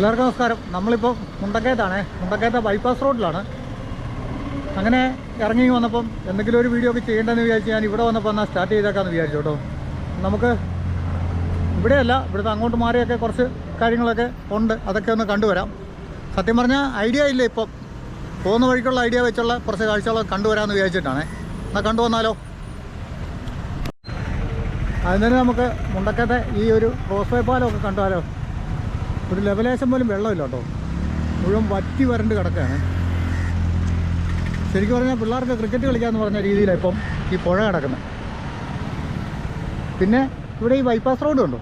എല്ലാവർക്കും നമസ്കാരം. നമ്മളിപ്പോൾ മുണ്ടക്കയത്താണ്. മുണ്ടക്കയത്തെ ബൈപ്പാസ് റോഡിലാണ് അങ്ങനെ ഇറങ്ങി വന്നപ്പം എന്തെങ്കിലും ഒരു വീഡിയോ ഒക്കെ ചെയ്യേണ്ടതെന്ന് വിചാരിച്ച് ഞാൻ ഇവിടെ വന്നപ്പോൾ എന്നാൽ സ്റ്റാർട്ട് ചെയ്തേക്കാമെന്ന് വിചാരിച്ചു കേട്ടോ നമുക്ക് ഇവിടെയല്ല ഇവിടുത്തെ അങ്ങോട്ട് മാറിയൊക്കെ കുറച്ച് കാര്യങ്ങളൊക്കെ ഉണ്ട്. അതൊക്കെ ഒന്ന് കണ്ടുവരാം. സത്യം പറഞ്ഞാൽ ഐഡിയ ഇല്ല ഇപ്പം? പോകുന്ന വഴിക്കുള്ള ഐഡിയ വെച്ചുള്ള കുറച്ച് കാഴ്ചകളൊക്കെ കണ്ടുവരാമെന്ന് വിചാരിച്ചിട്ടാണ്. എന്നാൽ കണ്ടുവന്നാലോ അതിന് നമുക്ക് മുണ്ടക്കത്തെ ഈ ഒരു റോസ് വേ കണ്ടുവരാലോ? ഒരു ലെവലേശം പോലും വെള്ളമില്ല കേട്ടോ മുഴുവൻ വറ്റി വരണ്ട് കിടക്കുകയാണ് ശരിക്കും പറഞ്ഞാൽ പിള്ളേർക്ക് ക്രിക്കറ്റ് കളിക്കാമെന്ന് പറഞ്ഞ രീതിയിലാണ് ഇപ്പം ഈ പുഴ കിടക്കുന്നത് പിന്നെ ഇവിടെ ഈ ബൈപ്പാസ് റോഡ് ഉണ്ടോ?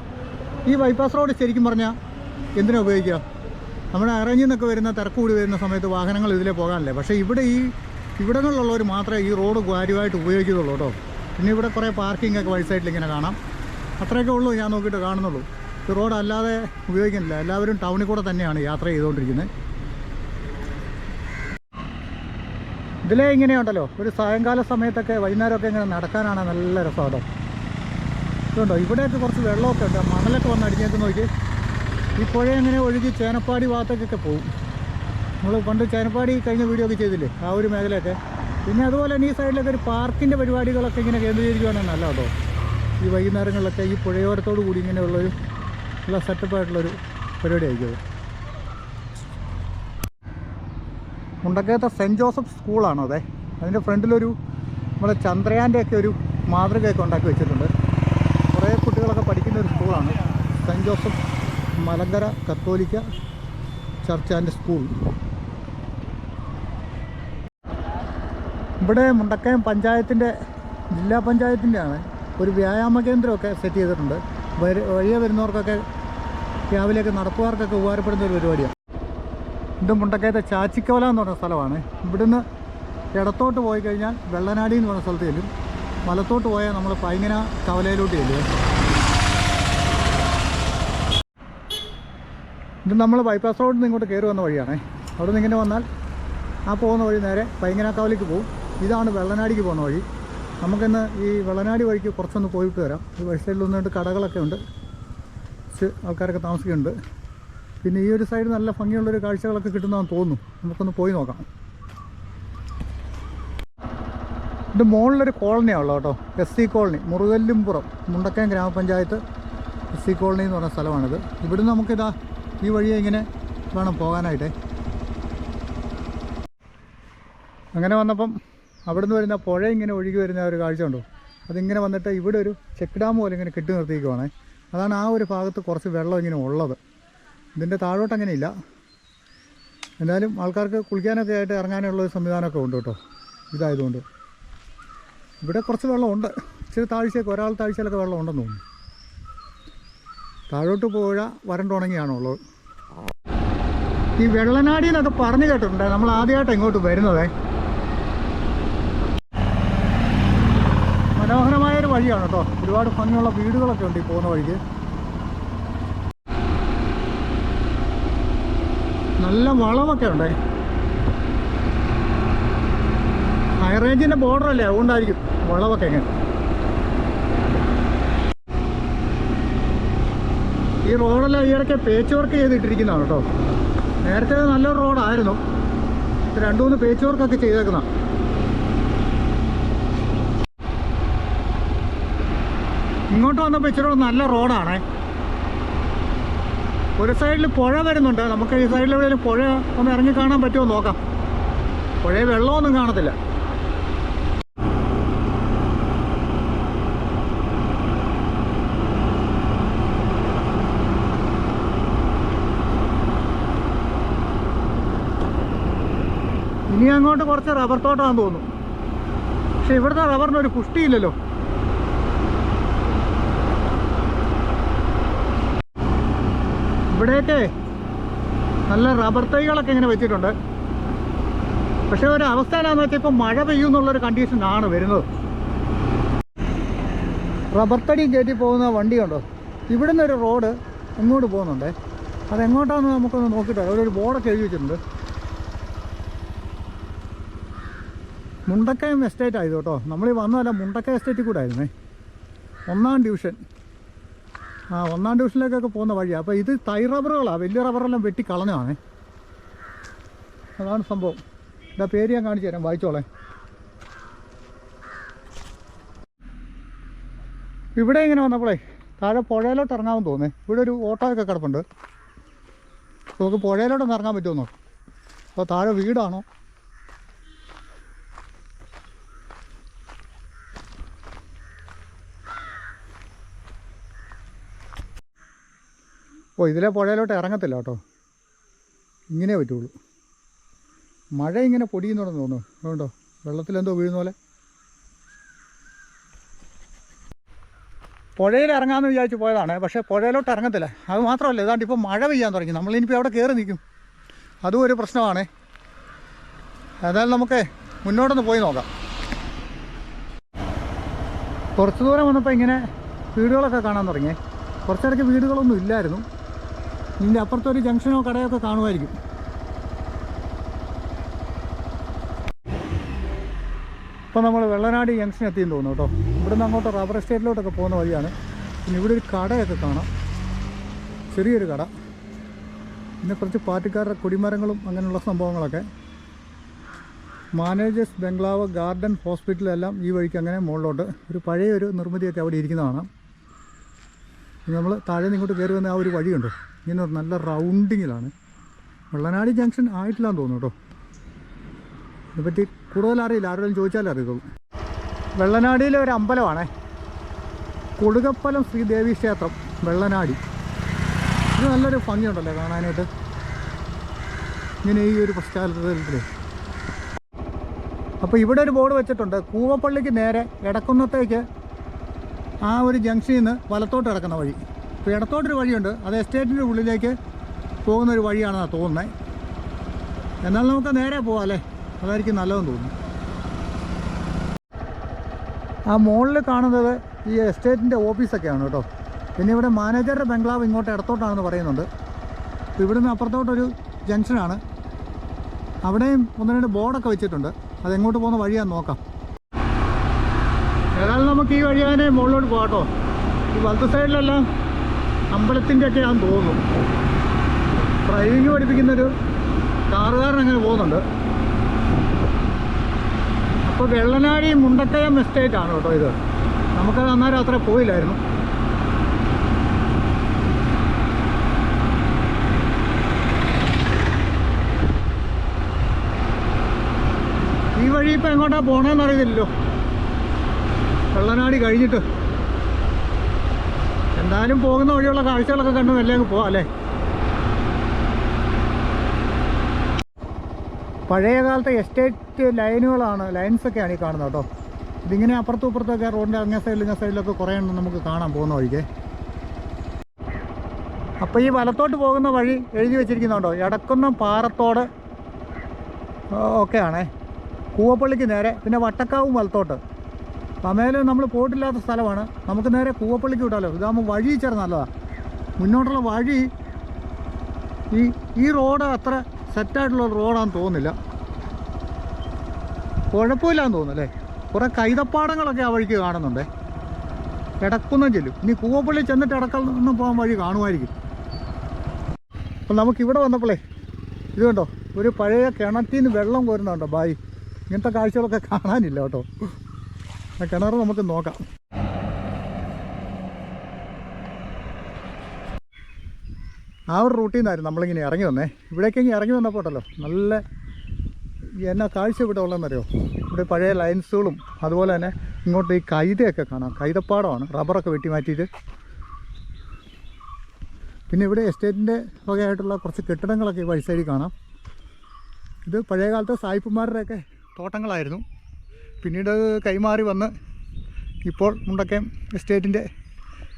ഈ ബൈപ്പാസ് റോഡ് ശരിക്കും പറഞ്ഞാൽ എന്തിനാ ഉപയോഗിക്കുക? നമ്മുടെ അറേഞ്ചിൽ നിന്നൊക്കെ വരുന്ന തിരക്ക് കൂടി വരുന്ന സമയത്ത് വാഹനങ്ങൾ ഇതിലേ പോകാനല്ലേ. പക്ഷേ ഇവിടെ ഈ ഇവിടങ്ങളിലുള്ളവർ മാത്രമേ ഈ റോഡ് കാര്യമായിട്ട് ഉപയോഗിക്കുന്നുള്ളൂ കേട്ടോ. പിന്നെ ഇവിടെ കുറേ പാർക്കിംഗ് ഒക്കെ വഴി സൈഡിൽ ഇങ്ങനെ കാണാം. അത്രയൊക്കെ ഉള്ളൂ ഞാൻ നോക്കിയിട്ട് കാണുന്നുള്ളൂ. റോഡ് അല്ലാതെ ഉപയോഗിക്കുന്നില്ല. എല്ലാവരും ടൗണിൽ കൂടെ തന്നെയാണ് യാത്ര ചെയ്തുകൊണ്ടിരിക്കുന്നത്. ഇതിലേ ഇങ്ങനെയുണ്ടല്ലോ. ഒരു സായങ്കാല സമയത്തൊക്കെ വൈകുന്നേരമൊക്കെ ഇങ്ങനെ നടക്കാനാണ് നല്ല രസമാണ് ഇതുണ്ടോ? ഇവിടെയൊക്കെ കുറച്ച് വെള്ളമൊക്കെ ഉണ്ട്. മണലൊക്കെ വന്ന് അടിഞ്ഞേക്ക് നോക്കി. ഈ പുഴ ഇങ്ങനെ ഒഴുകി ചേനപ്പാടി ഭാഗത്തേക്കൊക്കെ പോകും. നമ്മൾ പണ്ട് ചേനപ്പാടി കഴിഞ്ഞ വീഡിയോ ഒക്കെ ചെയ്തില്ലേ? ആ ഒരു മേഖലയൊക്കെ. പിന്നെ അതുപോലെ തന്നെ ഈ സൈഡിലൊക്കെ ഒരു പാർക്കിന്റെ പരിപാടികളൊക്കെ ഇങ്ങനെ കേന്ദ്രീകരിക്കുകയാണെങ്കിൽ നല്ല കേട്ടോ ഈ വൈകുന്നേരങ്ങളിലൊക്കെ ഈ പുഴയോരത്തോടു കൂടി ഇങ്ങനെയുള്ളൊരു നല്ല സെറ്റപ്പായിട്ടുള്ളൊരു പരിപാടി ആയിരിക്കും അത്. മുണ്ടക്കയത്തെ സെന്റ് ജോസഫ് സ്കൂളാണോ അതെ? അതിന്റെ ഫ്രണ്ടിലൊരു നമ്മുടെ ചന്ദ്രയാന്റെ ഒക്കെ ഒരു മാതൃകയൊക്കെ ഉണ്ടാക്കി വെച്ചിട്ടുണ്ട്. കുറേ കുട്ടികളൊക്കെ പഠിക്കുന്ന ഒരു സ്കൂളാണ്. സെന്റ് ജോസഫ് മലങ്കര കത്തോലിക്ക ചർച്ച് ആൻഡ് സ്കൂൾ. ഇവിടെ മുണ്ടക്കയം പഞ്ചായത്തിന്റെ ജില്ലാ പഞ്ചായത്തിന്റെയാണ് ഒരു വ്യായാമ കേന്ദ്രമൊക്കെ സെറ്റ് ചെയ്തിട്ടുണ്ട്. വഴിയെ വരുന്നവർക്കൊക്കെ രാവിലെയൊക്കെ നടപ്പുകാർക്കൊക്കെ ഉപകാരപ്പെടുന്ന ഒരു പരിപാടിയാണ് ഇത് മുണ്ടക്കയത്തെ ചാച്ചിക്കവല എന്ന് പറഞ്ഞ സ്ഥലമാണ്. ഇവിടുന്ന് ഇടത്തോട്ട് പോയി കഴിഞ്ഞാൽ വെള്ളനാടി എന്ന് പറഞ്ഞ സ്ഥലത്ത് ചെല്ലും. വലത്തോട്ട് പോയാൽ നമ്മൾ പൈങ്ങന കവലയിലോട്ട് ചെല്ലുക. ഇത് നമ്മൾ ബൈപ്പാസ് റോഡിൽ നിന്ന് ഇങ്ങോട്ട് കയറി വന്ന വഴിയാണ്. അവിടെ നിന്ന് ഇങ്ങനെ വന്നാൽ ആ പോകുന്ന വഴി നേരെ പൈങ്ങനാക്കാവിലേക്ക് പോകും. ഇതാണ് വെള്ളനാടിക്ക് പോകുന്ന വഴി. നമുക്കിന്ന് ഈ വെള്ളനാടി വഴിക്ക് കുറച്ചൊന്ന് പോയിട്ട് വരാം. ഈ വഴി സൈഡിൽ ഒന്ന് രണ്ട് കടകളൊക്കെ ഉണ്ട്. കുറച്ച് ആൾക്കാരൊക്കെ താമസിക്കുന്നുണ്ട്. പിന്നെ ഈ ഒരു സൈഡ് നല്ല ഭംഗിയുള്ളൊരു കാഴ്ചകളൊക്കെ കിട്ടുന്നതാണെന്ന് തോന്നുന്നു. നമുക്കൊന്ന് പോയി നോക്കാം. ഇത് മുകളിലൊരു കോളനിയാണ് ഉള്ളത് കേട്ടോ. S C colony Murukallumpuram Mundakkayam ഗ്രാമപഞ്ചായത്ത് എസ് സി കോളനി എന്ന് പറഞ്ഞ സ്ഥലമാണിത്. ഇവിടുന്ന് നമുക്കിതാ ഈ വഴിയെ ഇങ്ങനെ വേണം പോകാനായിട്ടേ. അങ്ങനെ വന്നപ്പം അവിടുന്ന് വരുന്ന പുഴ ഇങ്ങനെ ഒഴുകി വരുന്ന ഒരു കാഴ്ച ഉണ്ടോ അതിങ്ങനെ വന്നിട്ട് ഇവിടെ ഒരു ചെക്ക് ഡാം പോലെ ഇങ്ങനെ കെട്ടി നിർത്തിയിരിക്കുവാണേ. അതാണ് ആ ഒരു ഭാഗത്ത് കുറച്ച് വെള്ളം ഇങ്ങനെ ഉള്ളത്. ഇതിന്റെ താഴോട്ട് അങ്ങനെ ഇല്ല. എന്നാലും ആൾക്കാർക്ക് കുളിക്കാനൊക്കെ ആയിട്ട് ഇറങ്ങാനുള്ള ഒരു സംവിധാനമൊക്കെ ഉണ്ട് കേട്ടോ. ഇതായതുകൊണ്ട്. ഇവിടെ കുറച്ച് വെള്ളമുണ്ട് ഇച്ചിരി താഴ്ചയൊക്കെ ഒരാൾ താഴ്ചയിലൊക്കെ വെള്ളം ഉണ്ടെന്ന് തോന്നുന്നു. താഴോട്ട് പുഴ വരണ്ടുണങ്ങിയാണോ ഉള്ളത് ഈ വെള്ളനാടി എന്നൊക്കെ പറഞ്ഞു കേട്ടിട്ടുണ്ട്. നമ്മൾ ആദ്യമായിട്ട് ഇങ്ങോട്ട് വരുന്നതേ. മനോഹരമായൊരു വഴിയാണ് കേട്ടോ. ഒരുപാട് ഭംഗിയുള്ള വീടുകളൊക്കെ ഉണ്ട് ഈ പോകുന്ന വഴിക്ക്. നല്ല വളമൊക്കെ ഉണ്ടേ. ഹൈ ബോർഡർ അല്ലേ? അതുകൊണ്ടായിരിക്കും വളമൊക്കെ എങ്ങനെ ഈ റോഡെല്ലാം ഈയിടയ്ക്ക് പേച്ച് വർക്ക് ചെയ്തിട്ടിരിക്കുന്നതാണ് കേട്ടോ. നേരത്തെ നല്ലൊരു റോഡായിരുന്നു രണ്ടു മൂന്ന് പേച്ച് വർക്കൊക്കെ ചെയ്തേക്കുന്ന ഇങ്ങോട്ട് വന്നപ്പോൾ ഇച്ചിരി നല്ല റോഡാണ്. ഒരു സൈഡിൽ പുഴ വരുന്നുണ്ട്. നമുക്ക് ഈ സൈഡിൽ എവിടെയെങ്കിലും പുഴ ഒന്ന് ഇറങ്ങി കാണാൻ പറ്റുമോ നോക്കാം. പുഴയിൽ വെള്ളമൊന്നും കാണത്തില്ല. ഇനി അങ്ങോട്ട് കുറച്ച് റബ്ബർ തോട്ടമാണെന്ന് തോന്നുന്നു. പക്ഷെ ഇവിടുത്തെ റബ്ബറിന് ഒരു പുഷ്ടിയില്ലല്ലോ ഇവിടെയൊക്കെ നല്ല റബ്ബർ തൈകളൊക്കെ ഇങ്ങനെ വെച്ചിട്ടുണ്ട്. പക്ഷേ ഒരു അവസ്ഥ എന്താണെന്ന് വെച്ചാൽ ഇപ്പം മഴ പെയ്യുമെന്നുള്ളൊരു കണ്ടീഷനാണ് വരുന്നത്. റബ്ബർ തടി കയറ്റി പോകുന്ന വണ്ടിയുണ്ടോ ഇവിടെ നിന്നൊരു റോഡ് ഇങ്ങോട്ട് പോകുന്നുണ്ടേ. അതെങ്ങോട്ടാണെന്ന് നമുക്കൊന്ന് നോക്കിയിട്ട് അവിടെ ഒരു ബോർഡൊക്കെ എഴുതി വെച്ചിട്ടുണ്ട്. മുണ്ടക്കയം എസ്റ്റേറ്റ് ആയത് കേട്ടോ നമ്മൾ ഈ വന്നതല്ല മുണ്ടക്കയം എസ്റ്റേറ്റിൽ കൂടെ ആയിരുന്നേ. ഒന്നാം ഡിവിഷൻ ആ ഒന്നാം ഡിവിഷനിലേക്കൊക്കെ പോകുന്ന വഴിയാണ് അപ്പോൾ ഇത് തൈ റബ്ബറുകളാണ് വലിയ റബ്ബറെല്ലാം വെട്ടി കളഞ്ഞതാണ്. അതാണ് സംഭവം. ഇതാ പേര് ഞാൻ കാണിച്ചു തരാം. വായിച്ചോളേ. ഇവിടെ ഇങ്ങനെ വന്നപ്പോഴേ താഴെ പുഴയിലോട്ട് ഇറങ്ങാമെന്ന് തോന്നേ ഇവിടെ ഒരു ഓട്ടോയൊക്കെ കിടപ്പുണ്ട്. നമുക്ക് പുഴയിലോട്ടൊന്ന് ഇറങ്ങാൻ പറ്റുമോ അപ്പോൾ താഴെ വീടാണോ? ഓ ഇതിലെ പുഴയിലോട്ട് ഇറങ്ങത്തില്ല കേട്ടോ. ഇങ്ങനെ പറ്റുള്ളൂ. മഴ ഇങ്ങനെ പൊടിയുന്നുണ്ടെന്ന് തോന്നുന്നു. അതുകൊണ്ടോ വെള്ളത്തിലെന്തോ വീഴുന്ന പോലെ. പുഴയിൽ ഇറങ്ങാമെന്ന് വിചാരിച്ച് പോയതാണ്. പക്ഷേ പുഴയിലോട്ട് ഇറങ്ങത്തില്ല. അത് മാത്രമല്ല ഏതാണ്ട് ഇപ്പോൾ മഴ പെയ്യാൻ തുടങ്ങി. നമ്മൾ നമ്മളിനിപ്പോൾ അവിടെ കയറി നിൽക്കും? അതും ഒരു പ്രശ്നമാണ്. ഏതായാലും നമുക്ക് മുന്നോട്ടൊന്ന് പോയി നോക്കാം. കുറച്ച് ദൂരം വന്നപ്പോൾ ഇങ്ങനെ വീടുകളൊക്കെ കാണാൻ തുടങ്ങി. കുറച്ചിടയ്ക്ക് വീടുകളൊന്നും ഇല്ലായിരുന്നു. ഇതിന്റെ അപ്പുറത്തൊരു ജംഗ്ഷനോ കടയൊക്കെ കാണുമായിരിക്കും. ഇപ്പം നമ്മൾ വെള്ളനാട് ജംഗ്ഷൻ എത്തിയെന്ന് തോന്നുന്നു കേട്ടോ. ഇവിടുന്ന് അങ്ങോട്ട് റബ്ബർ എസ്റ്റേറ്റിലോട്ടൊക്കെ പോകുന്ന വഴിയാണ്. പിന്നെ ഇവിടെ ഒരു കടയൊക്കെ കാണാം. ചെറിയൊരു കട. പിന്നെ കുറച്ച് പാർട്ടിക്കാരുടെ കൊടിമരങ്ങളും അങ്ങനെയുള്ള സംഭവങ്ങളൊക്കെ. മാനേജേഴ്സ് ബംഗ്ലാവ് ഗാർഡൻ ഹോസ്പിറ്റലെല്ലാം ഈ വഴിക്ക് അങ്ങനെ മുകളിലോട്ട്. ഒരു പഴയൊരു നിർമ്മിതിയൊക്കെ അവിടെ ഇരിക്കുന്നതാണ്. നമ്മൾ താഴെ നിങ്ങോട്ട് കയറി വന്ന ആ ഒരു വഴിയുണ്ട്. ഇങ്ങനെ ഒരു നല്ല റൗണ്ടിങ്ങിലാണ്. വെള്ളനാടി ജംഗ്ഷൻ ആയിട്ടില്ലാന്ന് തോന്നുന്നു കേട്ടോ. ഇതിനെപ്പറ്റി കൂടുതൽ അറിയില്ല. ആരോടും ചോദിച്ചാലേ അറിയുള്ളൂ വെള്ളനാടിയിലെ ഒരു അമ്പലമാണേ. കൊടുകപ്പലം ശ്രീദേവി ക്ഷേത്രം വെള്ളനാടി. ഇത് നല്ലൊരു ഭംഗിയുണ്ടല്ലേ കാണാനായിട്ട്? ഇങ്ങനെ ഈ ഒരു പശ്ചാത്തലത്തിൽ അപ്പോൾ ഇവിടെ ഒരു ബോർഡ് വെച്ചിട്ടുണ്ട്. കൂവപ്പള്ളിക്ക് നേരെ ഇടക്കുന്നത്തേക്ക് ആ ഒരു ജംഗ്ഷനിൽ നിന്ന് വലത്തോട്ട് കിടക്കുന്ന വഴി. ഇപ്പോൾ ഇടത്തോട്ടൊരു വഴിയുണ്ട്. അത് എസ്റ്റേറ്റിന്റെ ഉള്ളിലേക്ക് പോകുന്ന ഒരു വഴിയാണെന്നാണ് തോന്നുന്നത് എന്നാൽ നമുക്ക് നേരെ പോകാം അല്ലേ? അതായിരിക്കും നല്ലതെന്ന് തോന്നുന്നു. ആ മുകളിൽ കാണുന്നത് ഈ എസ്റ്റേറ്റിന്റെ ഓഫീസൊക്കെയാണ് കേട്ടോ. പിന്നെ ഇവിടെ മാനേജറുടെ ബംഗ്ലാവ് ഇങ്ങോട്ട് ഇടത്തോട്ടാണെന്ന് പറയുന്നുണ്ട്. അപ്പോൾ ഇവിടുന്ന് അപ്പുറത്തോട്ടൊരു ജംഗ്ഷനാണ്. അവിടെയും ഒന്ന് രണ്ട് ബോർഡൊക്കെ വെച്ചിട്ടുണ്ട്. അതെങ്ങോട്ട് പോകുന്ന വഴിയാന്ന് നോക്കാം. ഏതായാലും നമുക്ക് ഈ വഴി തന്നെ മുകളിലോട്ട് പോകാം കേട്ടോ. ഈ വലത്ത് സൈഡിലെല്ലാം അമ്പലത്തിന്റെ ഒക്കെ ആണെന്ന് തോന്നുന്നു. ഡ്രൈവിംഗ് പഠിപ്പിക്കുന്നൊരു കാറുകാരൻ അങ്ങനെ പോകുന്നുണ്ട്. അപ്പോൾ വെള്ളനാടി മുണ്ടക്കയം മിസ്റ്റേക്ക് ആണ് കേട്ടോ ഇത്. നമുക്കത് അന്നേരം അത്ര പോയില്ലായിരുന്നു. ഈ വഴി ഇപ്പം എങ്ങോട്ടാണ് പോകണമെന്ന് അറിയത്തില്ലല്ലോ. വെള്ളനാടി കഴിഞ്ഞിട്ട്. എന്തായാലും പോകുന്ന വഴിയുള്ള കാഴ്ചകളൊക്കെ കണ്ട് മെല്ലെ പോവാം അല്ലേ? പഴയ കാലത്തെ എസ്റ്റേറ്റ് ലൈനുകളാണ് ലൈൻസൊക്കെയാണ് ഈ കാണുന്നത് കേട്ടോ. ഇതിങ്ങനെ അപ്പുറത്തും ഇപ്പുറത്തൊക്കെ റോഡിന്റെ അങ്ങേ സൈഡിൽ ഇങ്ങേ സൈഡിലൊക്കെ കുറേ എണ്ണം നമുക്ക് കാണാൻ പോകുന്ന വഴിക്ക്. അപ്പോൾ ഈ വലത്തോട്ട് പോകുന്ന വഴി എഴുതി വെച്ചിരിക്കുന്നുണ്ടോ? എടക്കുന്ന പാറത്തോട് ഒക്കെയാണേ. കൂവപ്പള്ളിക്ക് നേരെ പിന്നെ വട്ടക്കാവും വലത്തോട്ട്. പമേൽ നമ്മൾ പോയിട്ടില്ലാത്ത സ്ഥലമാണ്. നമുക്ക് നേരെ കൂവപ്പള്ളിക്ക് വിട്ടാലോ? ഇതാകുമ്പോൾ വഴി ചേർ നല്ലതാണ് മുന്നോട്ടുള്ള വഴി ഈ ഈ റോഡ് അത്ര സെറ്റായിട്ടുള്ള റോഡാണെന്ന് തോന്നുന്നില്ല. കുഴപ്പമില്ലാന്ന് തോന്നുന്നു അല്ലേ കുറേ കൈതപ്പാടങ്ങളൊക്കെ ആ വഴിക്ക് കാണുന്നുണ്ടേ. ഇടക്കുന്നം ചെല്ലും. ഇനി കൂവപ്പള്ളി ചെന്നിട്ട് ഇടക്കുന്ന പോകാൻ വഴി കാണുമായിരിക്കും. അപ്പം നമുക്കിവിടെ വന്നപ്പോളേ ഇത് കണ്ടോ? ഒരു പഴയ കിണറ്റിൽ നിന്ന് വെള്ളം കോരുന്നുണ്ടോ ബായി? ഇങ്ങനത്തെ കാഴ്ചകളൊക്കെ കാണാനില്ല കേട്ടോ. ആ കിണർ നമുക്ക് നോക്കാം. ആ ഒരു റൂട്ടിൽ നിന്നായിരുന്നു നമ്മളിങ്ങനെ ഇറങ്ങി വന്നേ. ഇവിടേക്ക് ഇങ്ങനെ ഇറങ്ങി വന്നപ്പോൾ ഉണ്ടല്ലോ നല്ല എന്നാ കാഴ്ച ഇവിടെ ഉള്ളതെന്നറിയോ? ഇവിടെ പഴയ ലൈൻസുകളും അതുപോലെ തന്നെ ഇങ്ങോട്ട് ഈ കൈതയൊക്കെ കാണാം. കൈതപ്പാടമാണ് റബ്ബറൊക്കെ വെട്ടി മാറ്റിയിട്ട്. പിന്നെ ഇവിടെ എസ്റ്റേറ്റിന്റെ വകയായിട്ടുള്ള കുറച്ച് കെട്ടിടങ്ങളൊക്കെ വഴി സൈഡിൽ കാണാം. ഇത് പഴയകാലത്തെ സായിപ്പുമാരുടെയൊക്കെ തോട്ടങ്ങളായിരുന്നു. പിന്നീട് അത് കൈമാറി വന്ന് ഇപ്പോൾ മുണ്ടക്കയം എസ്റ്റേറ്റിന്റെ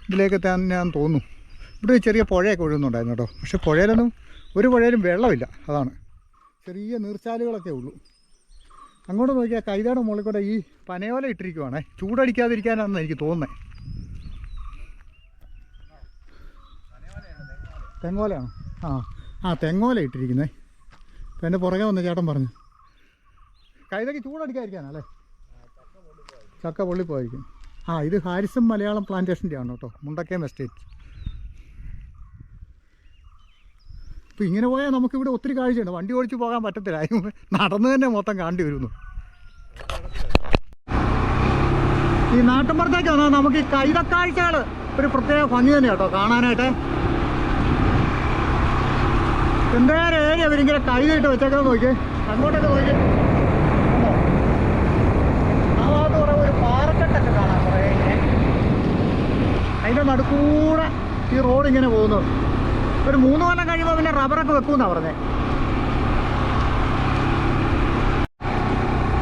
ഇതിലേക്ക് തന്നെയാണെന്ന് തോന്നുന്നു. ഇവിടെ ചെറിയ പുഴയൊക്കെ ഒഴുകുന്നുണ്ടായിരുന്നു കേട്ടോ. പക്ഷെ പുഴയിലൊന്നും ഒരു പുഴയിലും വെള്ളമില്ല. അതാണ്. ചെറിയ നീർച്ചാലുകളൊക്കെ ഉള്ളൂ. അങ്ങോട്ട് നോക്കിയാൽ കൈതയുടെ മുകളിൽ കൂടെ ഈ പനയോല ഇട്ടിരിക്കുവാണേ. ചൂടടിക്കാതിരിക്കാനാണെന്ന് എനിക്ക് തോന്നുന്നത് തെങ്ങോലയാണോ? ആ ആ തെങ്ങോല ഇട്ടിരിക്കുന്നത് എന്റെ പുറകെ വന്ന ചേട്ടൻ പറഞ്ഞു. കൈതയ്ക്ക് ചൂടടിക്കാതിരിക്കാനല്ലേ ചക്ക പൊള്ളിപ്പോയിരിക്കും ആ ഇത് ഹാരിസൺ മലയാളം പ്ലാന്റേഷന്റെ ആണ് കേട്ടോ മുണ്ടക്കേം എസ്റ്റേറ്റ് ഇപ്പോൾ ഇങ്ങനെ പോയാൽ നമുക്കിവിടെ ഒത്തിരി കാഴ്ചയുണ്ട്. വണ്ടി ഓടിച്ച് പോകാൻ പറ്റത്തില്ല. നടന്നു തന്നെ മൊത്തം കാണ്ടി വരുന്നു. ഈ നാട്ടിൻപുറത്തേക്ക് വന്നാൽ നമുക്ക് ഈ കൈതക്കാഴ്ചകൾ ഒരു പ്രത്യേക ഭംഗി തന്നെ കേട്ടോ കാണാനായിട്ട്. എന്തേലും ഏരിയ അവരിങ്ങനെ കൈ വെച്ചേക്കാൻ നോക്കിയേ. അങ്ങോട്ടൊക്കെ നോക്കിയേ. അതിന്റെ നടുക്കൂടെ ഈ റോഡ് ഇങ്ങനെ പോകുന്നു. ഒരു മൂന്ന് കൊല്ലം കഴിയുമ്പോൾ പിന്നെ റബ്ബറൊക്കെ വെക്കുമെന്നാണ് പറഞ്ഞത്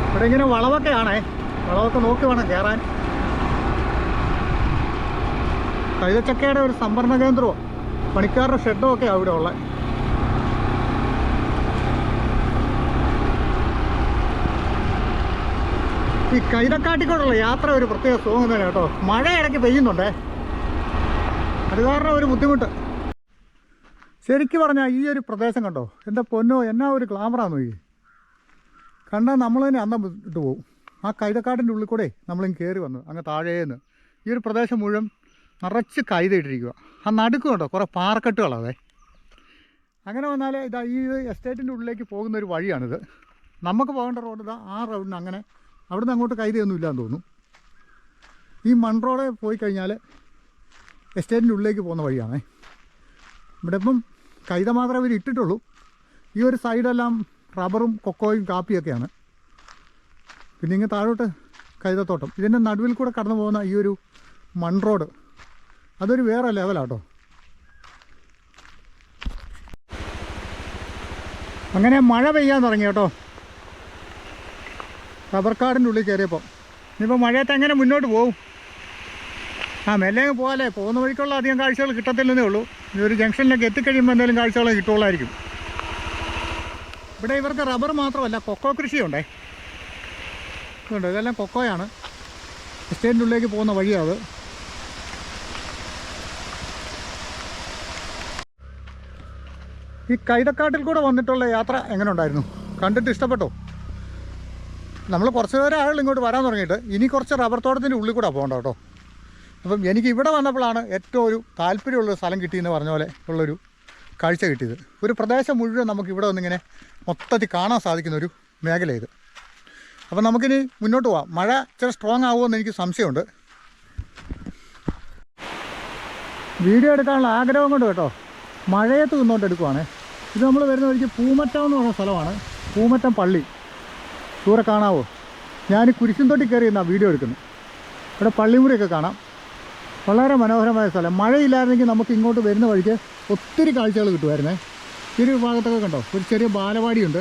ഇവിടെ ഇങ്ങനെ വളവൊക്കെ ആണേ വളവൊക്കെ നോക്കി വേണം കയറാൻ. കൈതച്ചക്കയുടെ ഒരു സംഭരണ കേന്ദ്രമോ? പണിക്കാരുടെ ഷെഡോ ഒക്കെ അവിടെ ഉള്ളത് ഈ കൈതക്കാട്ടിക്കോടുള്ള യാത്ര ഒരു പ്രത്യേക സുഖം തന്നെ കേട്ടോ. മഴ ഇടയ്ക്ക് പെയ്യുന്നുണ്ടേ. അത് കാരണം ഒരു ബുദ്ധിമുട്ട്. ശരിക്കും പറഞ്ഞാൽ ഈ ഒരു പ്രദേശം കണ്ടോ? എന്റെ പൊന്നോ എന്നാ ഒരു ക്ലാമറാന്ന് നോക്കി കണ്ടാൽ നമ്മൾ തന്നെ അന്നം ഇട്ട് പോകും ആ കൈതക്കാടിന്റെ ഉള്ളിൽ കൂടെ നമ്മളിങ് കയറി വന്നു അങ്ങ് താഴേന്ന് ഈ ഒരു പ്രദേശം മുഴുവൻ നിറച്ച് കൈത ഇട്ടിരിക്കുക ആ നടുക്ക് കണ്ടോ? കുറേ പാറക്കെട്ടുകളതെ അങ്ങനെ വന്നാൽ ഇതാ ഈ എസ്റ്റേറ്റിന്റെ ഉള്ളിലേക്ക് പോകുന്ന ഒരു വഴിയാണിത്. നമുക്ക് പോകേണ്ട റോഡ് ഇതാ ആ റോഡിന് അങ്ങനെ അവിടുന്ന് അങ്ങോട്ട് കൈതയൊന്നും ഇല്ലാന്ന് തോന്നുന്നു. ഈ മൺ റോഡ് പോയി കഴിഞ്ഞാൽ എസ്റ്റേറ്റിന്റെ ഉള്ളിലേക്ക് പോകുന്ന വഴിയാണേ. ഇവിടെ ഇപ്പം കൈത മാത്രമേ ഇവർ ഇട്ടിട്ടുള്ളൂ. ഈ ഒരു സൈഡെല്ലാം റബ്ബറും കൊക്കോയും കാപ്പിയൊക്കെയാണ്. പിന്നെ ഇങ്ങ് താഴോട്ട് കൈതത്തോട്ടം. ഇതിന്റെ നടുവിൽ കൂടെ കടന്നു പോകുന്ന ഈ ഒരു മൺ റോഡ്. അതൊരു വേറെ ലെവലാട്ടോ. അങ്ങനെ മഴ പെയ്യാൻ തുടങ്ങി കേട്ടോ. റബ്ബർ കാടിന്റെ ഉള്ളിൽ കയറിയപ്പോൾ ഇനിയിപ്പോൾ മഴയത്ത് എങ്ങനെ മുന്നോട്ട് പോകും ആ മെല്ലെ പോകാല്ലേ പോകുന്ന വഴിക്കുള്ള അധികം കാഴ്ചകൾ കിട്ടത്തില്ലെന്നേ ഉള്ളൂ. ഒരു ജംഗ്ഷനിലേക്ക് എത്തിക്കഴിയുമ്പോൾ എന്തെങ്കിലും കാഴ്ചകൾ കിട്ടുള്ളായിരിക്കും ഇവിടെ ഇവർക്ക് റബ്ബർ മാത്രമല്ല കൊക്കോ കൃഷിയുണ്ടേ. ഇതുണ്ട്. ഇതെല്ലാം കൊക്കോയാണ്. എസ്റ്റേറ്റിന്റെ ഉള്ളിലേക്ക് പോകുന്ന വഴിയാണ് ഈ കൈതക്കാട്ടിൽ കൂടെ വന്നിട്ടുള്ള യാത്ര എങ്ങനെ ഉണ്ടായിരുന്നു കണ്ടിട്ട് ഇഷ്ടപ്പെട്ടോ? നമ്മൾ കുറച്ച് നേരം ആളുകൾ ഇങ്ങോട്ട് വരാൻ തുടങ്ങിയിട്ട്. ഇനി കുറച്ച് റബ്ബർ തോട്ടത്തിന്റെ ഉള്ളിൽ കൂടെ പോകണ്ട കേട്ടോ. അപ്പം എനിക്ക് ഇവിടെ വന്നപ്പോഴാണ് ഏറ്റവും ഒരു താല്പര്യമുള്ള സ്ഥലം കിട്ടിയെന്ന് പറഞ്ഞ പോലെ ഉള്ളൊരു കാഴ്ച കിട്ടിയത്. ഒരു പ്രദേശം മുഴുവൻ നമുക്ക് ഇവിടെ വന്നിങ്ങനെ മൊത്തത്തിൽ കാണാൻ സാധിക്കുന്ന ഒരു മേഖല ഇത് അപ്പം നമുക്കിനി മുന്നോട്ട് പോവാം. മഴ ഇച്ചിരി സ്ട്രോങ് ആവുമെന്ന് എനിക്ക് സംശയമുണ്ട്. വീഡിയോ എടുക്കാനുള്ള ആഗ്രഹം കൊണ്ട് കേട്ടോ മഴയത്ത് നിന്നുകൊണ്ട് എടുക്കുവാണ്. ഇത് നമ്മൾ വരുന്ന വഴിക്ക് പൂമറ്റം എന്ന് പറയുന്ന സ്ഥലമാണ്. പൂമറ്റം പള്ളി. ദൂരെ കാണാവോ? ഞാൻ കുരിശുംതൊട്ടി കയറി എന്നാണ് വീഡിയോ എടുക്കുന്നത്. ഇവിടെ പള്ളിമുറിയൊക്കെ കാണാം. വളരെ മനോഹരമായ സ്ഥലം. മഴയില്ലായിരുന്നെങ്കിൽ നമുക്ക് ഇങ്ങോട്ട് വരുന്ന വഴിക്ക് ഒത്തിരി കാഴ്ചകൾ കിട്ടുമായിരുന്നേ. ഈ ഒരു ഭാഗത്തൊക്കെ കണ്ടോ? ഒരു ചെറിയ ബാലവാടിയുണ്ട്.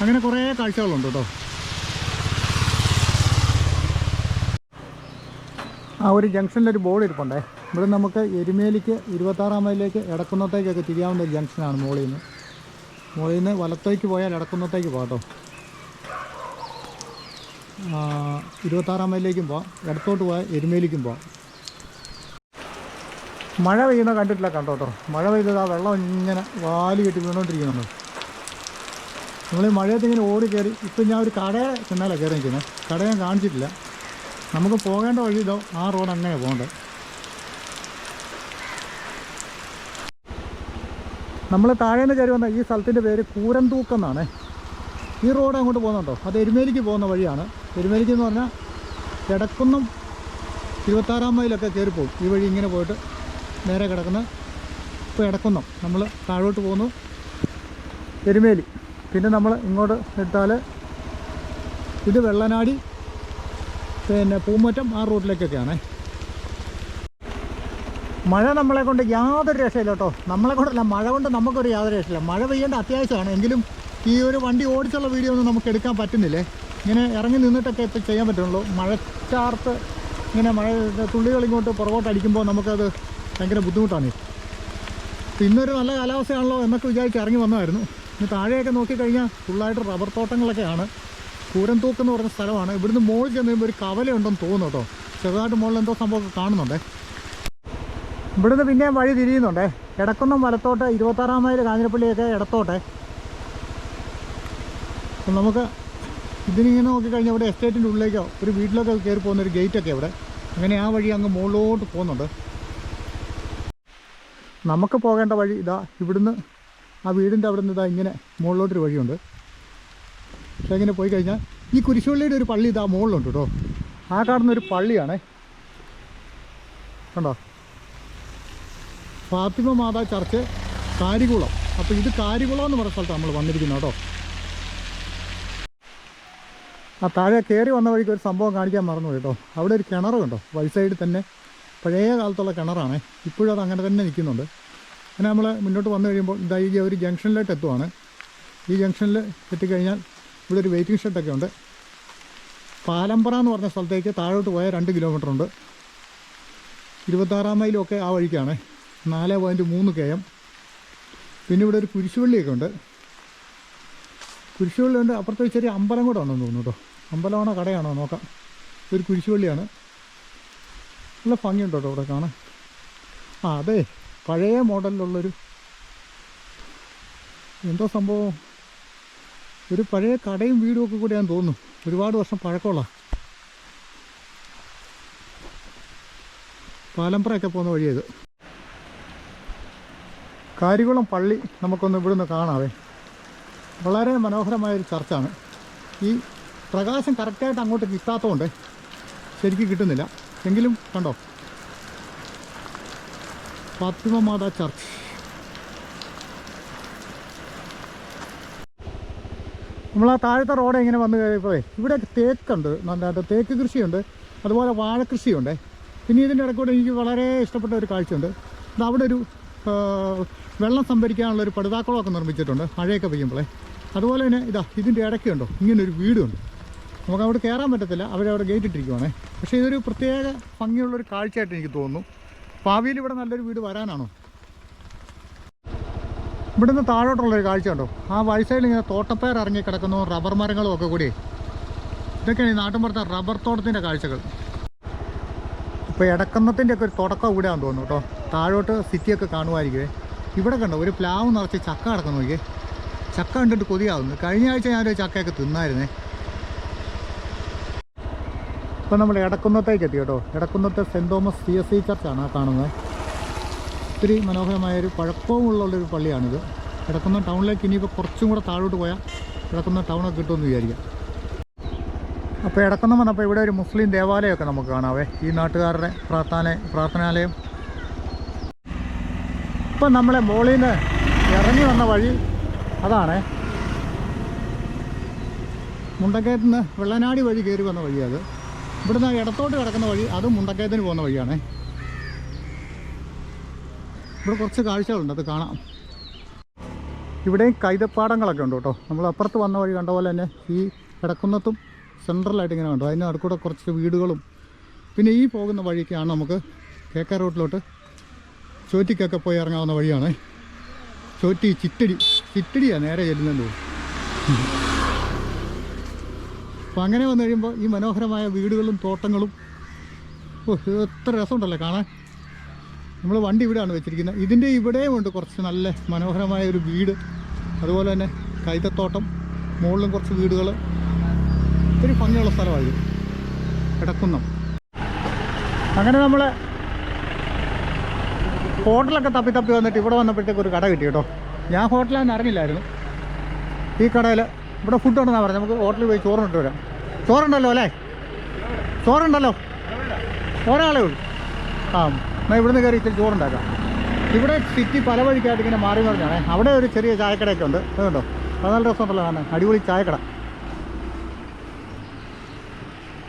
അങ്ങനെ കുറേ കാഴ്ചകളുണ്ട് കേട്ടോ. ആ ഒരു ജംഗ്ഷനിൽ ഒരു ബോർഡ് ഇരിപ്പുണ്ടേ. ഇവിടെ നമുക്ക് എരുമേലിക്ക് ഇരുപത്താറാം മൈലിലേക്ക് ഇടക്കുന്നത്തേക്കൊക്കെ തിരിയാവുന്ന ഒരു ജംഗ്ഷനാണ് മോളിൽ നിന്ന്. മോളിൽ നിന്ന് വലത്തേക്ക് പോയാൽ ഇടക്കുന്നത്തേക്ക് പോകാം കേട്ടോ. ഇരുപത്താറാം മൈലിലേക്കും പോവാം ഇടത്തോട്ട് പോയാൽ എരുമേലിക്കും പോവാം മഴ പെയ്യുന്ന കണ്ടിട്ടില്ല കണ്ടോ കേട്ടോ മഴ പെയ്തത് ആ വെള്ളം ഇങ്ങനെ വാലി കെട്ടി വീണോണ്ടിരിക്കുന്നുണ്ട്. നമ്മൾ മഴയത്ത് ഇങ്ങനെ ഓടി കയറി ഇപ്പം ഞാൻ ഒരു കടയെ ചെന്നാലാണ് കയറി നിൽക്കുന്നത് കട ഞാൻ കാണിച്ചിട്ടില്ല. നമുക്ക് പോകേണ്ട വഴി ഇതോ ആ റോഡ് അങ്ങനെ പോകേണ്ടത്. നമ്മൾ താഴേന്ന് കയറി വന്ന ഈ സ്ഥലത്തിന്റെ പേര് കൂരന്തൂക്കം എന്നാണ്. ഈ റോഡ് അങ്ങോട്ട് പോകുന്നുണ്ടോ? അത് എരുമേലിക്ക് പോകുന്ന വഴിയാണ്. എരുമേലിക്ക് എന്ന് പറഞ്ഞാൽ കിടക്കുന്നം ഇരുപത്താറാം മൈലൊക്കെ കയറിപ്പോവും ഈ വഴി ഇങ്ങനെ പോയിട്ട് നേരെ കിടക്കുന്ന ഇപ്പോൾ ഇടക്കുന്നു. നമ്മൾ താഴോട്ട് പോകുന്നു. എരുമേലി. പിന്നെ നമ്മൾ ഇങ്ങോട്ട് എടുത്താൽ ഇത് വെള്ളനാടി പിന്നെ പൂമറ്റം ആ റൂട്ടിലേക്കൊക്കെയാണേ. മഴ നമ്മളെ കൊണ്ട് യാതൊരു രക്ഷയില്ല കേട്ടോ. നമ്മളെ കൊണ്ടല്ല മഴ കൊണ്ട് നമുക്കൊരു യാതൊരു രക്ഷയില്ല. മഴ പെയ്യേണ്ട അത്യാവശ്യമാണ്. എങ്കിലും ഈ ഒരു വണ്ടി ഓടിച്ചുള്ള വീഡിയോ ഒന്നും നമുക്ക് എടുക്കാൻ പറ്റുന്നില്ലേ? ഇങ്ങനെ ഇറങ്ങി നിന്നിട്ടൊക്കെ ഇപ്പോൾ ചെയ്യാൻ പറ്റുള്ളൂ. മഴച്ചാർത്ത് ഇങ്ങനെ മഴ തുള്ളികൾ ഇങ്ങോട്ട് പുറകോട്ട് അടിക്കുമ്പോൾ നമുക്കത് ഭയങ്കര ബുദ്ധിമുട്ടാണ്. ഇന്നൊരു നല്ല കാലാവസ്ഥയാണല്ലോ എന്നൊക്കെ വിചാരിച്ച് ഇറങ്ങി വന്നതായിരുന്നു. ഇനി താഴെയൊക്കെ നോക്കിക്കഴിഞ്ഞാൽ ഫുള്ളായിട്ട് റബ്ബർ തോട്ടങ്ങളൊക്കെയാണ്. കൂരന്തൂക്ക് എന്ന് പറഞ്ഞ സ്ഥലമാണ്. ഇവിടുന്ന് മുകളിൽ ചെന്ന് കഴിയുമ്പോൾ ഒരു കവലയുണ്ടെന്ന് തോന്നുന്നു കേട്ടോ. ചെറുതായിട്ട് മുകളിൽ എന്തോ സംഭവമൊക്കെ കാണുന്നുണ്ടേ. ഇവിടുന്ന് പിന്നെയും വഴി തിരിയുന്നുണ്ടേ. ഇടക്കുന്നം വലത്തോട്ട് ഇരുപത്താറാം മൈൽ കാഞ്ഞിരപ്പള്ളിയൊക്കെ ഇടത്തോട്ടെ. അപ്പം നമുക്ക് ഇതിനിങ്ങനെ നോക്കിക്കഴിഞ്ഞാൽ ഇവിടെ എസ്റ്റേറ്റിന്റെ ഉള്ളിലേക്കോ ഒരു വീട്ടിലേക്കോ കയറി പോകുന്ന ഒരു ഗേറ്റൊക്കെ ഇവിടെ. അങ്ങനെ ആ വഴി അങ്ങ് മുകളിലോട്ട് പോകുന്നുണ്ട്. നമുക്ക് പോകേണ്ട വഴി ഇതാ ഇവിടുന്ന് ആ വീടിന്റെ അവിടെ നിന്ന് ഇതാ ഇങ്ങനെ മുകളിലോട്ടൊരു വഴിയുണ്ട്. പക്ഷേ ഇങ്ങനെ പോയി കഴിഞ്ഞാൽ ഈ കുരിശുപള്ളിയുടെ ഒരു പള്ളി ഇതാ മുകളിലുണ്ട് കേട്ടോ. ആ കാണുന്ന ഒരു പള്ളിയാണേ. കണ്ടോ? ഫാത്തിമ മാതാ ചർച്ച് കാരികുളം അപ്പോൾ ഇത് കാരികുളം എന്ന് പറഞ്ഞ സ്ഥലത്താണ് നമ്മൾ വന്നിരിക്കുന്നത് കേട്ടോ. ആ താഴെ കയറി വന്ന വഴിക്ക് ഒരു സംഭവം കാണിക്കാൻ മറന്നു കേട്ടോ. അവിടെ ഒരു കിണർ കണ്ടോ സൈഡിൽ തന്നെ പഴയ കാലത്തുള്ള കിണറാണ്. ഇപ്പോഴും അത് അങ്ങനെ തന്നെ നിൽക്കുന്നുണ്ട്. അങ്ങനെ നമ്മൾ മുന്നോട്ട് വന്നു കഴിയുമ്പോൾ ഇതാ ഈ ഒരു ജംഗ്ഷനിലോട്ട് എത്തുവാണ്. ഈ ജംഗ്ഷനിൽ എത്തിക്കഴിഞ്ഞാൽ ഇവിടെ ഒരു വെയിറ്റിംഗ് ഷെഡൊക്കെ ഉണ്ട്. പാലമ്പറ എന്ന് പറഞ്ഞ സ്ഥലത്തേക്ക് താഴോട്ട് പോയാൽ രണ്ട് കിലോമീറ്റർ ഉണ്ട്. ഇരുപത്താറാം മൈലൊക്കെ ആ വഴിക്കാണ്. നാല് പോയിന്റ് മൂന്ന് കെ എം പിന്നെ ഇവിടെ ഒരു കുരിശുപള്ളിയൊക്കെ ഉണ്ട്. കുരിശുപള്ളി ഉണ്ട്. അപ്പുറത്ത് ചെറിയ അമ്പലം കൂടെ ഉണ്ടെന്ന് തോന്നുന്നു കേട്ടോ. അമ്പലമാണോ കടയാണോ നോക്കാം. ഇതൊരു കുരിശുപള്ളിയാണ് നല്ല ഭംഗിയുണ്ട് ഇവിടെ കാണാൻ. ആ അതെ. പഴയ മോഡലിലുള്ളൊരു എന്തോ സംഭവം? ഒരു പഴയ കടയും വീടും ഒക്കെ കൂടിയാന്ന് തോന്നുന്നു. ഒരുപാട് വർഷം പഴക്കമുള്ള. പാലമ്പറയൊക്കെ പോകുന്ന വഴിയത് കാരികുളം പള്ളി നമുക്കൊന്ന് ഇവിടുന്ന് കാണാവേ. വളരെ മനോഹരമായൊരു ചർച്ചാണ്. ഈ പ്രകാശം കറക്റ്റായിട്ട് അങ്ങോട്ട് കിട്ടാത്തതുകൊണ്ട് ശരിക്കും കിട്ടുന്നില്ല. എങ്കിലും കണ്ടോ? Fatima Mata church. നമ്മൾ ആ താഴത്തെ റോഡ് ഇങ്ങനെ വന്നു കഴിയുമ്പോഴേ ഇവിടെ തേക്കുണ്ട് നന്നായിട്ട് തേക്ക് കൃഷിയുണ്ട് അതുപോലെ വാഴ കൃഷിയുണ്ട്. പിന്നെ ഇതിന്റെ ഇടയ്ക്കൂടെ എനിക്ക് വളരെ ഇഷ്ടപ്പെട്ട ഒരു കാഴ്ചയുണ്ട്. അത് അവിടെ ഒരു വെള്ളം സംഭരിക്കാനുള്ള ഒരു പടുതാക്കുളമൊക്കെ നിർമ്മിച്ചിട്ടുണ്ട് മഴയൊക്കെ പെയ്യുമ്പോഴേ. അതുപോലെ തന്നെ ഇതാ ഇതിന്റെ ഇടയ്ക്കുണ്ടോ ഇങ്ങനൊരു വീടുണ്ട്. നമുക്ക് അവിടെ കയറാൻ പറ്റത്തില്ല. അവരവിടെ ഗേറ്റ് ഇട്ടിരിക്കുവാണേ പക്ഷേ ഇതൊരു പ്രത്യേക ഭംഗിയുള്ളൊരു കാഴ്ചയായിട്ട് എനിക്ക് തോന്നുന്നു. ഭാവിയിൽ ഇവിടെ നല്ലൊരു വീട് വരാനാണോ? ഇവിടുന്ന് താഴോട്ടുള്ളൊരു കാഴ്ച ഉണ്ടോ ആ വഴി ഇങ്ങനെ തോട്ടപ്പയർ ഇറങ്ങി കിടക്കുന്നു റബ്ബർ മരങ്ങളും ഒക്കെ കൂടി. ഇതൊക്കെയാണ് ഈ നാട്ടിൻപുറത്തെ റബ്ബർ തോട്ടത്തിന്റെ കാഴ്ചകൾ. ഇപ്പോൾ ഇടക്കുന്നത്തിന്റെ ഒക്കെ ഒരു തുടക്കം ഇവിടെയാണെന്ന് തോന്നുന്നു കേട്ടോ. താഴോട്ട് സിറ്റിയൊക്കെ കാണുമായിരിക്കുമേ ഇവിടെ കണ്ടോ ഒരു പ്ലാവ് നിറച്ച് ചക്ക കിടക്കുന്നു നോക്കിയേ. ചക്ക കണ്ടിട്ട് കൊതിയാവുന്നു. കഴിഞ്ഞ ആഴ്ച ഞാനൊരു ചക്കയൊക്കെ തിന്നായിരുന്നേ. ഇപ്പം നമ്മൾ ഇടക്കുന്നത്തേക്ക് എത്തി കേട്ടോ. ഇടക്കുന്നത്തെ Saint Thomas C S C ചർച്ചാണ് കാണുന്നത്. ഒത്തിരി മനോഹരമായൊരു പഴക്കവുമുള്ളൊരു പള്ളിയാണിത്. ഇടക്കുന്ന ടൗണിലേക്ക് ഇനിയിപ്പോൾ കുറച്ചും കൂടെ താഴോട്ട് പോയാൽ ഇടക്കുന്ന ടൗണൊക്കെ കിട്ടുമെന്ന് വിചാരിക്കാം. അപ്പോൾ ഇടക്കുന്ന വന്നപ്പോൾ ഇവിടെ ഒരു മുസ്ലിം ദേവാലയമൊക്കെ നമുക്ക് കാണാവേ. ഈ നാട്ടുകാരുടെ പ്രാർത്ഥന പ്രാർത്ഥനാലയം. ഇപ്പം നമ്മളെ മോളിൽ നിന്ന് ഇറങ്ങി വന്ന വഴി അതാണേ. മുണ്ടക്കയത്ത് നിന്ന് വെള്ളനാടി വഴി കയറി വന്ന വഴിയത് ഇവിടുന്ന് ഇടത്തോട്ട് കിടക്കുന്ന വഴി അതും മുണ്ടക്കയത്തിന് പോകുന്ന വഴിയാണേ. ഇവിടെ കുറച്ച് കാഴ്ചകളുണ്ട് അത് കാണാം. ഇവിടെയും കൈതപ്പാടങ്ങളൊക്കെ ഉണ്ട് കേട്ടോ. നമ്മൾ അപ്പുറത്ത് വന്ന വഴി കണ്ട പോലെ തന്നെ ഈ കിടക്കുന്നത്തും സെൻട്രലായിട്ട് ഇങ്ങനെ കണ്ടു. അതിന്റെ അടുക്കൂടെ കുറച്ച് വീടുകളും. പിന്നെ ഈ പോകുന്ന വഴിക്കാണ് നമുക്ക് കേക്ക റോട്ടിലോട്ട് ചോറ്റിക്കൊക്കെ പോയി ഇറങ്ങാവുന്ന വഴിയാണ്. ചോറ്റി ചിറ്റടി. ചിറ്റടിയാണ് നേരെ തോന്നുന്നു അപ്പം അങ്ങനെ വന്നു കഴിയുമ്പോൾ ഈ മനോഹരമായ വീടുകളും തോട്ടങ്ങളും എത്ര രസമുണ്ടല്ലേ കാണാൻ. നമ്മൾ വണ്ടി ഇവിടെയാണ് വെച്ചിരിക്കുന്നത്. ഇതിന്റെ ഇവിടെയും ഉണ്ട് കുറച്ച് നല്ല മനോഹരമായ ഒരു വീട്. അതുപോലെ തന്നെ കൈതത്തോട്ടം മുകളിലും കുറച്ച് വീടുകൾ ഒത്തിരി ഭംഗിയുള്ള സ്ഥലമായി കിടക്കുന്നു. അങ്ങനെ നമ്മൾ ഹോട്ടലൊക്കെ തപ്പി തപ്പി വന്നിട്ട് ഇവിടെ വന്നപ്പോഴത്തേക്ക് ഒരു കട കിട്ടി കേട്ടോ. ഞാൻ ഹോട്ടലാന്ന് അറിഞ്ഞില്ലായിരുന്നു. ഈ കടയിൽ ഇവിടെ ഫുഡ് ഉണ്ടെന്നാണ് പറഞ്ഞത്. നമുക്ക് ഹോട്ടലിൽ പോയി ചോറുണ്ട് വരാം. ചോറുണ്ടല്ലോ അല്ലേ? ചോറുണ്ടല്ലോ? ഒരാളേ ഉള്ളൂ. ആ എന്നാൽ ഇവിടുന്ന് കയറി ഇത്തിരി ചോറുണ്ടാക്കാം ഇവിടെ സിറ്റി പല വഴിക്കായിട്ട് ഇങ്ങനെ മാറി മറിഞ്ഞാണേ. അവിടെ ഒരു ചെറിയ ചായക്കടയൊക്കെ ഉണ്ട്. അതുകൊണ്ടോ അത് നല്ല രസമുണ്ടല്ലോ കാണാൻ. അടിപൊളി ചായക്കട.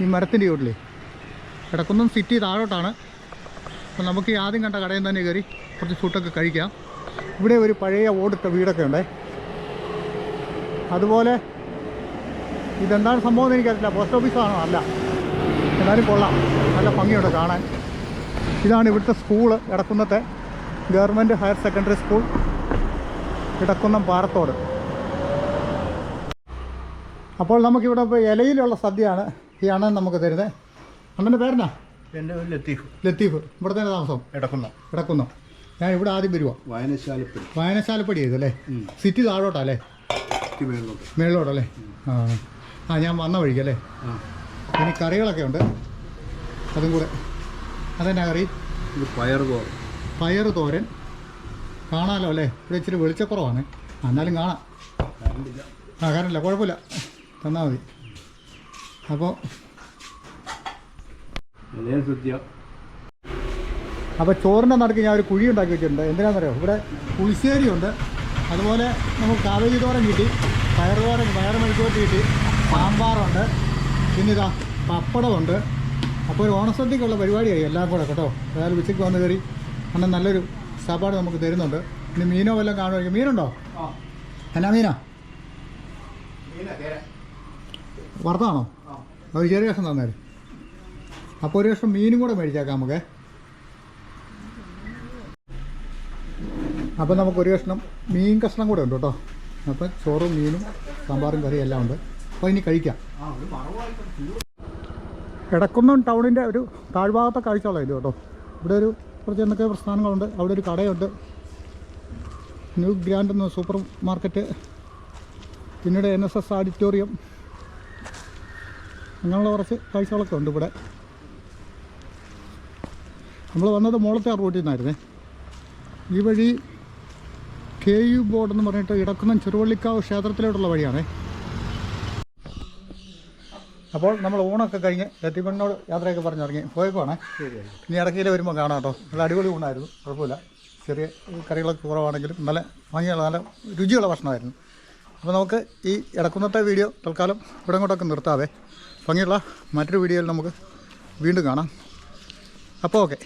ഈ മരത്തിന്റെ വീട്ടിലേ കിടക്കുന്നും സിറ്റി താഴോട്ടാണ്. അപ്പം നമുക്ക് ആദ്യം കണ്ട കടയിൽ തന്നെ കയറി കുറച്ച് ഫുഡൊക്കെ കഴിക്കാം. ഇവിടെ ഒരു പഴയ ഓടിട്ട വീടൊക്കെ ഉണ്ടേ. അതുപോലെ ഇതെന്താണ് സംഭവം എന്ന് എനിക്കറിയില്ല. പോസ്റ്റ് ഓഫീസാണോ അല്ല. എന്നാലും കൊള്ളാം. നല്ല ഭംഗിയുണ്ട് കാണാൻ. ഇതാണ് ഇവിടുത്തെ school ഇടക്കുന്നത്തെ government higher secondary school Edakkunnam Parathode. അപ്പോൾ നമുക്കിവിടെ ഇപ്പോൾ ഇലയിലുള്ള സദ്യയാണ്. ഈ അണ്ണൻ നമുക്ക് തരുന്നത് അണ്ണന്റെ പേരെന്നാ? എന്റെ ലത്തീഫ്. ലത്തീഫ്. ഇവിടെ തന്നെ താമസം? ഇടക്കുന്നം ഇടക്കുന്നം ഞാൻ ഇവിടെ ആദ്യം വരുവാ. വായനശാലപ്പടി. വായനശാലപ്പടി ചെയ്തല്ലേ. സിറ്റി താഴോട്ടല്ലേ മേളിലോട്ട് മേളിലോട്ടല്ലേ? ആ. ആ ഞാൻ വന്ന വഴിക്കല്ലേ ഇനി കറികളൊക്കെ ഉണ്ട്. അതും കൂടെ. അതെന്നാ കറി? പയർ തോരൻ. പയർ തോരൻ. കാണാമല്ലോ അല്ലേ? ഇവിടെ ഇച്ചിരി വെളിച്ചക്കുറവാണ്. എന്നാലും കാണാം. ആ കാരണമില്ല കുഴപ്പമില്ല. തന്നാൽ മതി. അപ്പോൾ അപ്പോൾ ചോറിന്റെ നടുക്ക് ഞാൻ ഒരു കുഴി ഉണ്ടാക്കി വെച്ചിട്ടുണ്ട്. എന്തിനാണെന്നറിയോ ഇവിടെ പുളിശ്ശേരിയുണ്ട്. അതുപോലെ നമുക്ക് കാവേരി തോരൻ കിട്ടി പയർ തോരൻ പയർ മെഴുക്കോട്ട് കിട്ടി സാമ്പാറുണ്ട് പിന്നെ ഇതാ പപ്പടമുണ്ട്. അപ്പോൾ ഒരു ഓണസദ്യക്കുള്ള പരിപാടിയായി എല്ലാം കൂടെ കേട്ടോ. ഏതായാലും ഉച്ചയ്ക്ക് വന്ന് കയറി അണ്ണൻ നല്ലൊരു സാപ്പാട് നമുക്ക് തരുന്നുണ്ട്. ഇനി മീനോ വല്ലതും കാണുമായിരിക്കും. മീനുണ്ടോ? എന്നാ മീനാ? വറുത്താണോ ഒരു ചെറിയ കഷ്ണം തന്നേര്. അപ്പോൾ ഒരു കഷ്ണം മീനും കൂടെ മേടിച്ചേക്കാം നമുക്കേ. അപ്പോൾ നമുക്ക് ഒരു കഷ്ണം മീൻ കഷ്ണം കൂടെ ഉണ്ട് കേട്ടോ. അപ്പോൾ ചോറും മീനും സാമ്പാറും കറിയും എല്ലാം ഉണ്ട്. അപ്പോൾ ഇനി കഴിക്കാം. കിടക്കുന്ന ടൗണിന്റെ ഒരു താഴ്ഭാഗത്തെ കാഴ്ചകളാണ് ഇത് കേട്ടോ. ഇവിടെ ഒരു കുറച്ച് എന്തൊക്കെ പ്രസ്ഥാനങ്ങളുണ്ട്. അവിടെ ഒരു കടയുണ്ട്. ന്യൂ ഗ്രാൻഡ് എന്ന സൂപ്പർ മാർക്കറ്റ്. പിന്നീട് എൻ എസ് എസ് ഓഡിറ്റോറിയം അങ്ങനെയുള്ള കുറച്ച് കാഴ്ചകളൊക്കെ ഉണ്ട് ഇവിടെ. നമ്മൾ വന്നത് മോളത്തെ റൂട്ടിൽ നിന്നായിരുന്നേ. ഈ വഴി കെ യു ബോർഡ് എന്ന് പറഞ്ഞിട്ട് ഇടക്കുന്നം ചെറുവള്ളിക്കാവ് ക്ഷേത്രത്തിലോട്ടുള്ള വഴിയാണേ. അപ്പോൾ നമ്മൾ ഊണൊക്കെ കഴിഞ്ഞ് എത്തിപ്പണ്ണോട് യാത്രയൊക്കെ പറഞ്ഞിറങ്ങി പോയപ്പോണേ ഇനി ഇടയ്ക്കിൽ വരുമ്പോൾ കാണാം കേട്ടോ. നല്ല അടിപൊളി ഊണായിരുന്നു. കുഴപ്പമില്ല. ചെറിയ കറികളൊക്കെ കുറവാണെങ്കിലും നല്ല ഭംഗിയുള്ള നല്ല രുചിയുള്ള ഭക്ഷണമായിരുന്നു. അപ്പോൾ നമുക്ക് ഈ ഇടക്കുന്നത്തെ വീഡിയോ തൽക്കാലം ഇവിടെ ഇങ്ങോട്ടൊക്കെ നിർത്താവേ. ഭംഗിയുള്ള മറ്റൊരു വീഡിയോയിൽ നമുക്ക് വീണ്ടും കാണാം. അപ്പോൾ ഓക്കെ.